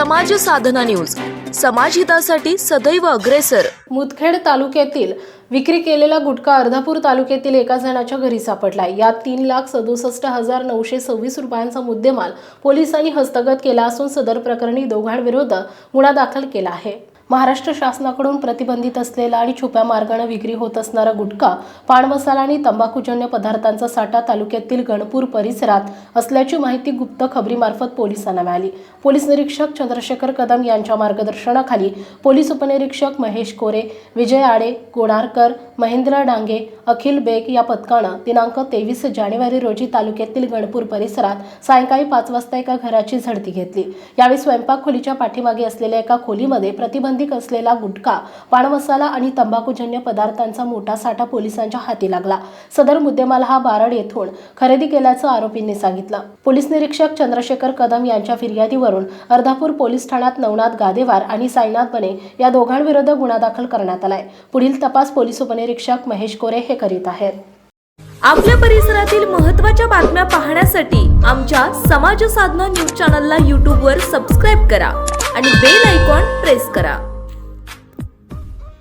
समाज साधना न्यूज. समाजहितासाठी सदैव अग्रेसर. मुदखेड तालुक्यातील विक्री केलेला गुटखा अर्धापूर तालुक्यातील एका जणाच्या घरी सापडला. यात तीन लाख सदुसष्ट हजार नऊशे सव्वीस रुपयांचा मुद्देमाल पोलिसांनी हस्तगत केला असून सदर प्रकरणी दोघांविरुद्ध गुन्हा दाखल केला आहे. महाराष्ट्र शासनाकडून प्रतिबंधित असलेला आणि छुप्या मार्गाने विक्री होत असणारा गुटखा पान मसाला आणि तंबाखूजन्य पदार्थांचा साठा तालुक्यातील गणपूर परिसरात असल्याची माहिती गुप्त खबरीमार्फत पोलिसांना मिळाली. पोलीस निरीक्षक चंद्रशेखर कदम यांच्या मार्गदर्शनाखाली पोलीस उपनिरीक्षक महेश कोरे विजय आडे गोणारकर महेंद्र डांगे अखिल बेग या पथकानं दिनांक तेवीस जानेवारी रोजी तालुक्यातील गणपूर परिसरात सायंकाळी पाच वाजता एका घराची झडती घेतली. यावेळी स्वयंपाक खोलीच्या पाठीमागे असलेल्या एका खोलीमध्ये प्रतिबंधित असलेला गुटखा पान मसाला आणि तंबाखूजन्य पदार्थांचा मोठा साठा पोलिसांच्या हाती लागला. सदर मुद्देमाल हा बारड येथून खरेदी केल्याचं आरोपींनी सांगितलं. पोलीस निरीक्षक चंद्रशेखर कदम यांच्या फिर्यादीवरून अर्धापूर पोलीस ठाण्यात नवनाथ गादेवार आणि साईनाथ बने या दोघांविरुद्ध गुन्हा दाखल करण्यात आलाय. पुढील तपास पोलीस उपनिरीक्षक महेश कोरे हे करीत आहेत. आपल्या परिसरातील महत्त्वाच्या बातम्या पाहण्यासाठी आमच्या समाज साधना न्यूज चॅनलला यूट्यूबवर सबस्क्राईब करा आणि बेल आयकॉन प्रेस करा.